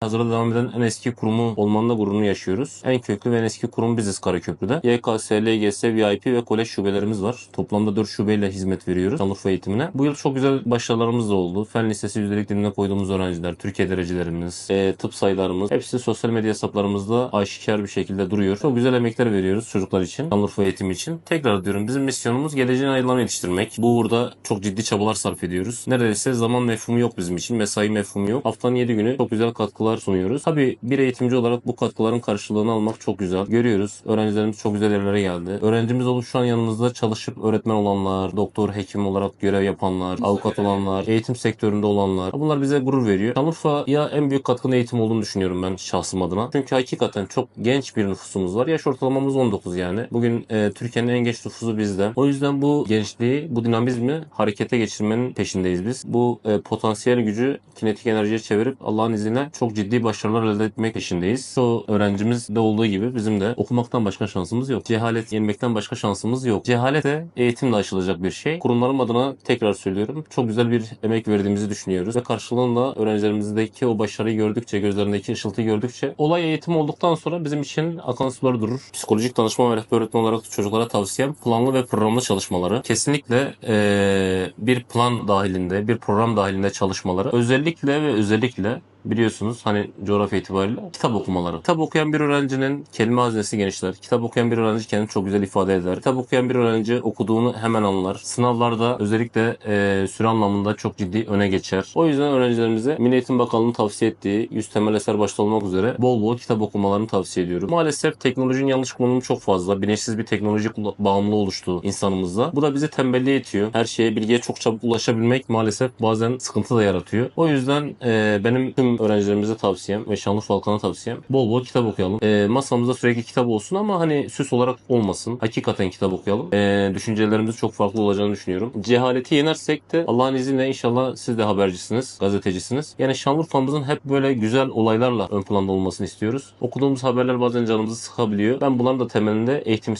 Hazırda devam eden en eski kurumu olmanın da gururunu yaşıyoruz. En köklü ve en eski kurum biziz Karaköprü'de. YKS, LGS, VIP ve kolej şubelerimiz var. Toplamda 4 şubeyle hizmet veriyoruz Şanlıurfa eğitimine. Bu yıl çok güzel başarılarımız da oldu. Fen Lisesi yüzdelik diline koyduğumuz öğrenciler, Türkiye derecelerimiz, e, tıp sayılarımız hepsi sosyal medya hesaplarımızda aşikar bir şekilde duruyor. Çok güzel emekler veriyoruz çocuklar için, Şanlıurfa eğitimi için. Tekrar diyorum bizim misyonumuz geleceğin aydınlarını yetiştirmek. Bu uğurda çok ciddi çabalar sarf ediyoruz. Neredeyse zaman mefhumu yok bizim için. Mesai mefhumu yok. Haftanın 7 günü çok güzel katkılar sunuyoruz. Tabii bir eğitimci olarak bu katkıların karşılığını almak çok güzel. Görüyoruz. Öğrencilerimiz çok güzel yerlere geldi. Öğrencimiz olup şu an yanımızda çalışıp öğretmen olanlar, doktor, hekim olarak görev yapanlar, avukat olanlar, eğitim sektöründe olanlar. Bunlar bize gurur veriyor. Şanlıurfa'ya en büyük katkının eğitim olduğunu düşünüyorum ben şahsım adına. Çünkü hakikaten çok genç bir nüfusumuz var. Yaş ortalamamız 19 yani. Bugün e, Türkiye'nin en genç nüfusu bizde. O yüzden bu gençliği, bu dinamizmi harekete geçirmenin peşindeyiz biz. Bu e, potansiyel gücü kinetik enerjiye çevirip Allah'ın izniyle çok ciddi başarılar elde etmek peşindeyiz. Çoğu öğrencimiz de olduğu gibi bizim de okumaktan başka şansımız yok. Cehalet yenmekten başka şansımız yok. Cehalet de eğitimle aşılacak bir şey. Kurumlarım adına tekrar söylüyorum. Çok güzel bir emek verdiğimizi düşünüyoruz ve karşılığında öğrencilerimizdeki o başarıyı gördükçe, gözlerindeki ışıltıyı gördükçe olay eğitim olduktan sonra bizim için akan sular durur. Psikolojik danışma ve rehber öğretmen olarak çocuklara tavsiyem planlı ve programlı çalışmaları. Kesinlikle eee, bir plan dahilinde, bir program dahilinde çalışmaları. Özellikle ve özellikle biliyorsunuz hani coğrafya itibariyle kitap okumaları. Kitap okuyan bir öğrencinin kelime hazinesi genişler. Kitap okuyan bir öğrenci kendini çok güzel ifade eder. Kitap okuyan bir öğrenci okuduğunu hemen anlar. Sınavlarda özellikle e, süre anlamında çok ciddi öne geçer. O yüzden öğrencilerimize Milli Eğitim Bakanlığı'nın tavsiye ettiği 100 temel eser başta olmak üzere bol bol kitap okumalarını tavsiye ediyorum. Maalesef teknolojinin yanlış kullanımı çok fazla. Bilinçsiz bir teknoloji bağımlılığı oluştu insanımızda. Bu da bizi tembelliğe itiyor. Her şeye, bilgiye çok çabuk ulaşabilmek maalesef bazen sıkıntı da yaratıyor. O yüzden e, benim tüm öğrencilerimize tavsiyem ve Şanlıurfa halkına tavsiyem bol bol kitap okuyalım. E, masamızda sürekli kitap olsun ama hani süs olarak olmasın. Hakikaten kitap okuyalım. E, düşüncelerimiz çok farklı olacağını düşünüyorum. Cehaleti yenersek de Allah'ın izniyle inşallah siz de habercisiniz, gazetecisiniz. Yani Şanlıurfa'mızın hep böyle güzel olaylarla ön planda olmasını istiyoruz. Okuduğumuz haberler bazen canımızı sıkabiliyor. Ben bunların da temelinde eğitim